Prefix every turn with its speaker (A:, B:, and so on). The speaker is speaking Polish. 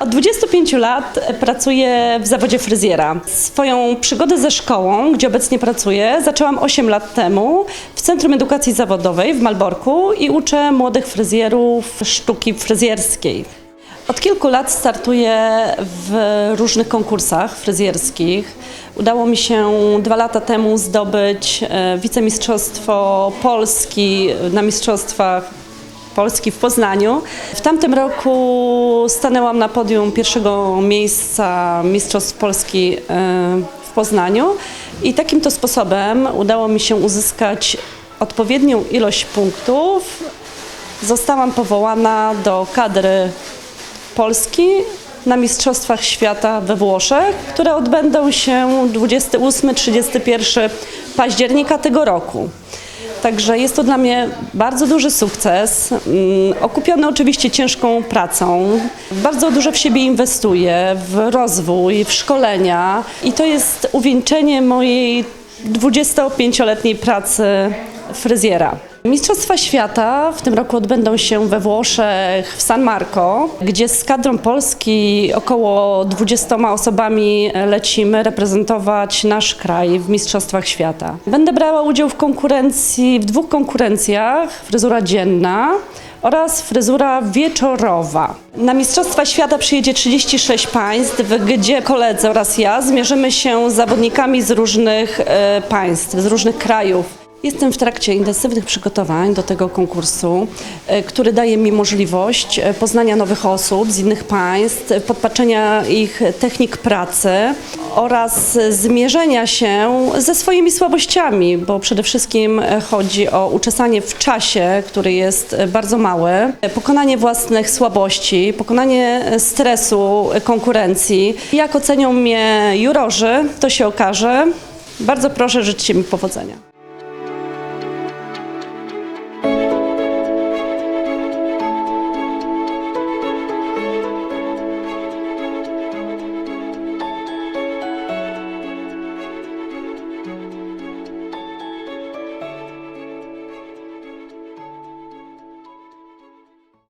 A: Od 25 lat pracuję w zawodzie fryzjera. Swoją przygodę ze szkołą, gdzie obecnie pracuję, zaczęłam 8 lat temu w Centrum Edukacji Zawodowej w Malborku i uczę młodych fryzjerów sztuki fryzjerskiej. Od kilku lat startuję w różnych konkursach fryzjerskich. Udało mi się dwa lata temu zdobyć e, wicemistrzostwo Polski na Mistrzostwach Polski w Poznaniu. W tamtym roku stanęłam na podium pierwszego miejsca Mistrzostw Polski e, w Poznaniu i takim to sposobem udało mi się uzyskać odpowiednią ilość punktów. Zostałam powołana do kadry Polski na Mistrzostwach Świata we Włoszech, które odbędą się 28-31 października tego roku. Także jest to dla mnie bardzo duży sukces, mm, okupiony oczywiście ciężką pracą. Bardzo dużo w siebie inwestuję, w rozwój, w szkolenia i to jest uwieńczenie mojej 25-letniej pracy fryzjera. Mistrzostwa Świata w tym roku odbędą się we Włoszech, w San Marco, gdzie z kadrą Polski około 20 osobami lecimy reprezentować nasz kraj w Mistrzostwach Świata. Będę brała udział w konkurencji, w dwóch konkurencjach, fryzura dzienna oraz fryzura wieczorowa. Na Mistrzostwa Świata przyjedzie 36 państw, gdzie koledzy oraz ja zmierzymy się z zawodnikami z różnych e, państw, z różnych krajów. Jestem w trakcie intensywnych przygotowań do tego konkursu, e, który daje mi możliwość e, poznania nowych osób z innych państw, podpatrzenia ich technik pracy oraz zmierzenia się ze swoimi słabościami, bo przede wszystkim chodzi o uczesanie w czasie, który jest bardzo mały, pokonanie własnych słabości, pokonanie stresu konkurencji. Jak ocenią mnie jurorzy, to się okaże. Bardzo proszę, życzcie mi powodzenia.